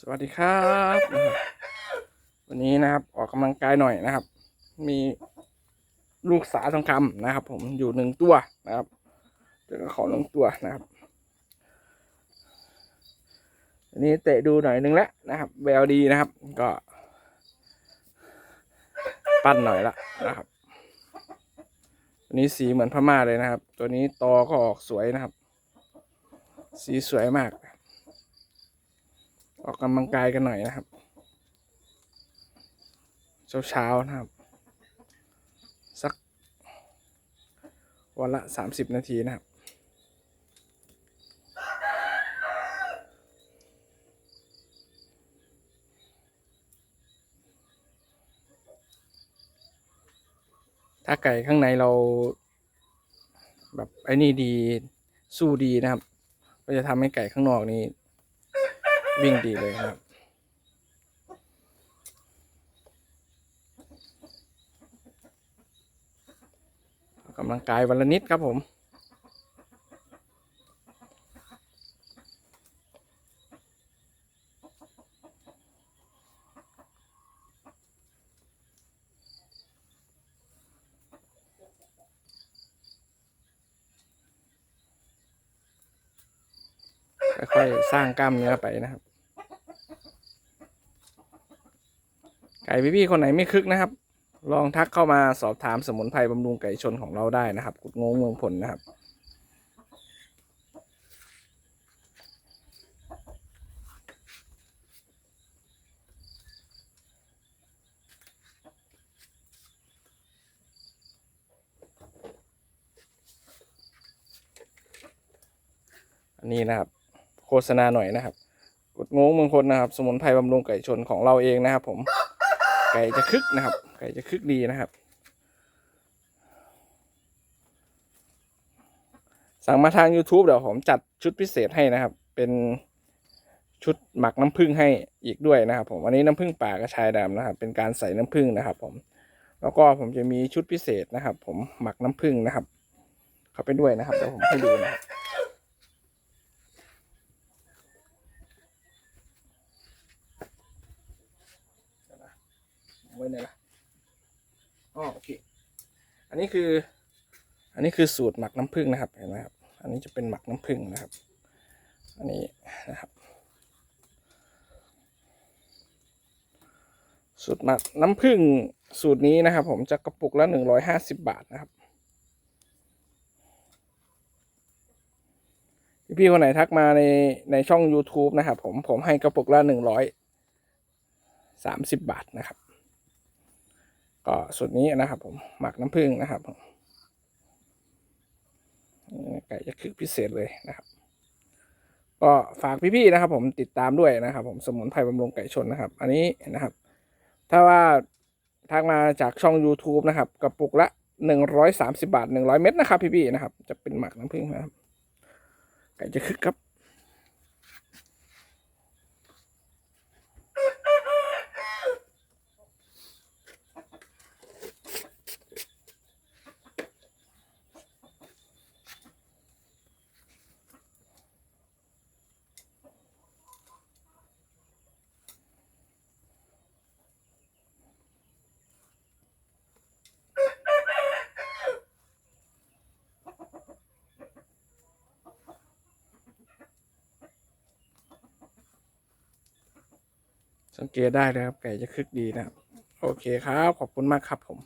สวัสดีครับ วันนี้นะครับ ออกกำลังกายหน่อยนะครับ มีลูกสาทองคำนะครับ ผมอยู่หนึ่งตัวนะครับเดี๋ยวก็ขอลงตัวนะครับอันนี้เตะดูหน่อยนึงแล้วนะครับแววดีนะครับ ก็ ปั้นหน่อยละนะครับอันนี้สีเหมือนพม่าเลยนะครับ ตัวนี้ตอก็ออกสวยนะครับ สีสวยมาก ออกกำลังกายกันหน่อยนะครับ เช้าๆนะครับ สักวันละสามสิบนาทีนะครับถ้าไก่ข้างในเรา แบบไอ้นี่ดีสู้ดีนะครับ ก็จะทำให้ไก่ข้างนอกนี้ วิ่งดีเลยครับกกำลังกายวันละนิดครับผม ค่อยๆสร้างกล้ามเนื้อไปนะครับ ไก่พี่ๆคนไหนไม่คึกนะครับ ลองทักเข้ามาสอบถามสมุนไพรบำรุงไก่ชนของเราได้นะครับ กุดงงเมืองผลนะครับ อันนี้นะครับ โฆษณาหน่อยนะครับ กุดงงเมืองพลนะครับ สมุนไพรบำรุงไก่ชนของเราเองนะครับผม ก่จะคึกนะครับ ไก่จะคึกดีนะครับ สั่งมาทาง YouTube เดี๋ยวผมจัดชุดพิเศษให้นะครับ เป็นชุดหมักน้ำผึ้งให้อีกด้วยนะครับ ผมอันนี้น้ำผึ้งป่ากระชายดำนะครับ เป็นการใส่น้ำผึ้งนะครับ ผม แล้วก็ผมจะมีชุดพิเศษนะครับ ผมหมักน้ำผึ้งนะครับ เข้าไปด้วยนะครับเดี๋ยวผมให้ดูนะครับ ไว้นล่ะอ๋อโอเค อันนี้คือ อันนี้คือสูตรหมักน้ำผึ้งนะครับเห็นไหมครับ อันนี้จะเป็นหมักน้ำผึ้งนะครับ อันนี้นะครับ สูตรหมักน้ำผึ้งสูตรนี้นะครับ ผมจะกระปุกละหนึ่งร้อยห้าสิบบาทนะครับพี่ๆคนไหนทักมาในในช่อง YouTube นะครับผมผมให้กระปุกละหนึ่งร้อยสามสิบบาทนะครับ ก็สูตรนี้นะครับ ผมหมักน้ำผึ้งนะครับผมไก่จะคึกพิเศษเลยนะครับ ก็ฝากพี่ๆนะครับ ผมติดตามด้วยนะครับ ผมสมุนไพรบำรุงไก่ชนนะครับ อันนี้นะครับ ถ้าว่าทักมาจากช่อง YouTube นะครับกระปุกละหนึ่งร้อยสามสิบาทหนึ่งร้อยเม็ดนะครับ พี่ๆนะครับ จะเป็นหมักน้ำผึ้งนะครับ ไก่จะคึกครับ สังเกตได้เลยครับ ไก่จะคึกดีนะครับ โอเคครับ ขอบคุณมากครับผม